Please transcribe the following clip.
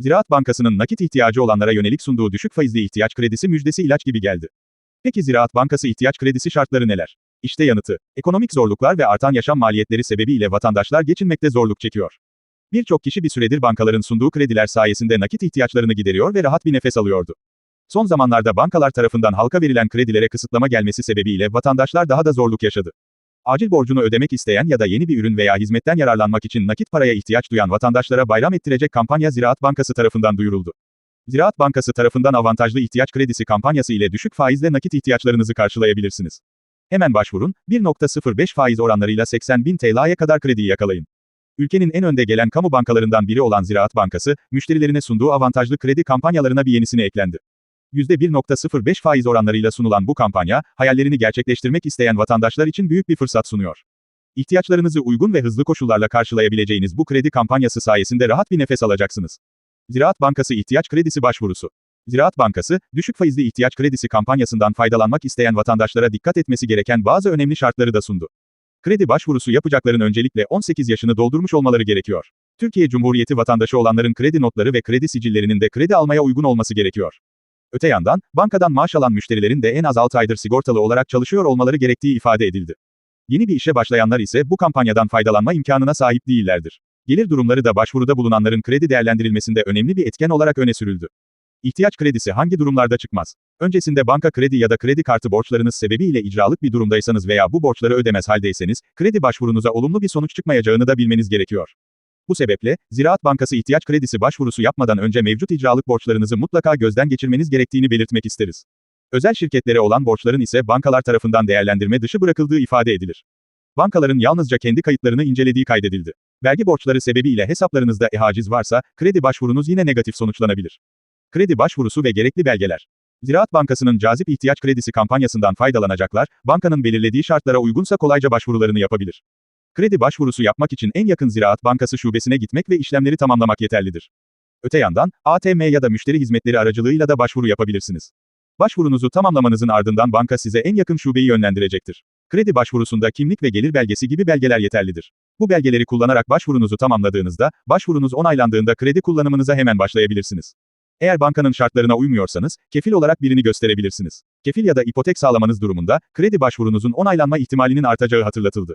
Ziraat Bankası'nın nakit ihtiyacı olanlara yönelik sunduğu düşük faizli ihtiyaç kredisi müjdesi ilaç gibi geldi. Peki Ziraat Bankası ihtiyaç kredisi şartları neler? İşte yanıtı. Ekonomik zorluklar ve artan yaşam maliyetleri sebebiyle vatandaşlar geçinmekte zorluk çekiyor. Birçok kişi bir süredir bankaların sunduğu krediler sayesinde nakit ihtiyaçlarını gideriyor ve rahat bir nefes alıyordu. Son zamanlarda bankalar tarafından halka verilen kredilere kısıtlama gelmesi sebebiyle vatandaşlar daha da zorluk yaşadı. Acil borcunu ödemek isteyen ya da yeni bir ürün veya hizmetten yararlanmak için nakit paraya ihtiyaç duyan vatandaşlara bayram ettirecek kampanya Ziraat Bankası tarafından duyuruldu. Ziraat Bankası tarafından avantajlı ihtiyaç kredisi kampanyası ile düşük faizle nakit ihtiyaçlarınızı karşılayabilirsiniz. Hemen başvurun, 1.05 faiz oranlarıyla 80 bin TL'ye kadar krediyi yakalayın. Ülkenin en önde gelen kamu bankalarından biri olan Ziraat Bankası, müşterilerine sunduğu avantajlı kredi kampanyalarına bir yenisini eklendi. %1.05 faiz oranlarıyla sunulan bu kampanya, hayallerini gerçekleştirmek isteyen vatandaşlar için büyük bir fırsat sunuyor. İhtiyaçlarınızı uygun ve hızlı koşullarla karşılayabileceğiniz bu kredi kampanyası sayesinde rahat bir nefes alacaksınız. Ziraat Bankası ihtiyaç kredisi başvurusu. Ziraat Bankası, düşük faizli ihtiyaç kredisi kampanyasından faydalanmak isteyen vatandaşlara dikkat etmesi gereken bazı önemli şartları da sundu. Kredi başvurusu yapacakların öncelikle 18 yaşını doldurmuş olmaları gerekiyor. Türkiye Cumhuriyeti vatandaşı olanların kredi notları ve kredi sicillerinin de kredi almaya uygun olması gerekiyor. Öte yandan, bankadan maaş alan müşterilerin de en az 6 aydır sigortalı olarak çalışıyor olmaları gerektiği ifade edildi. Yeni bir işe başlayanlar ise bu kampanyadan faydalanma imkanına sahip değillerdir. Gelir durumları da başvuruda bulunanların kredi değerlendirilmesinde önemli bir etken olarak öne sürüldü. İhtiyaç kredisi hangi durumlarda çıkmaz? Öncesinde banka kredi ya da kredi kartı borçlarınız sebebiyle icralık bir durumdaysanız veya bu borçları ödemez haldeyseniz, kredi başvurunuza olumlu bir sonuç çıkmayacağını da bilmeniz gerekiyor. Bu sebeple, Ziraat Bankası ihtiyaç kredisi başvurusu yapmadan önce mevcut icralık borçlarınızı mutlaka gözden geçirmeniz gerektiğini belirtmek isteriz. Özel şirketlere olan borçların ise bankalar tarafından değerlendirme dışı bırakıldığı ifade edilir. Bankaların yalnızca kendi kayıtlarını incelediği kaydedildi. Vergi borçları sebebiyle hesaplarınızda e-haciz varsa, kredi başvurunuz yine negatif sonuçlanabilir. Kredi başvurusu ve gerekli belgeler. Ziraat Bankası'nın cazip ihtiyaç kredisi kampanyasından faydalanacaklar, bankanın belirlediği şartlara uygunsa kolayca başvurularını yapabilir. Kredi başvurusu yapmak için en yakın Ziraat Bankası şubesine gitmek ve işlemleri tamamlamak yeterlidir. Öte yandan, ATM ya da müşteri hizmetleri aracılığıyla da başvuru yapabilirsiniz. Başvurunuzu tamamlamanızın ardından banka size en yakın şubeyi yönlendirecektir. Kredi başvurusunda kimlik ve gelir belgesi gibi belgeler yeterlidir. Bu belgeleri kullanarak başvurunuzu tamamladığınızda, başvurunuz onaylandığında kredi kullanımınıza hemen başlayabilirsiniz. Eğer bankanın şartlarına uymuyorsanız, kefil olarak birini gösterebilirsiniz. Kefil ya da ipotek sağlamanız durumunda, kredi başvurunuzun onaylanma ihtimalinin artacağı hatırlatıldı.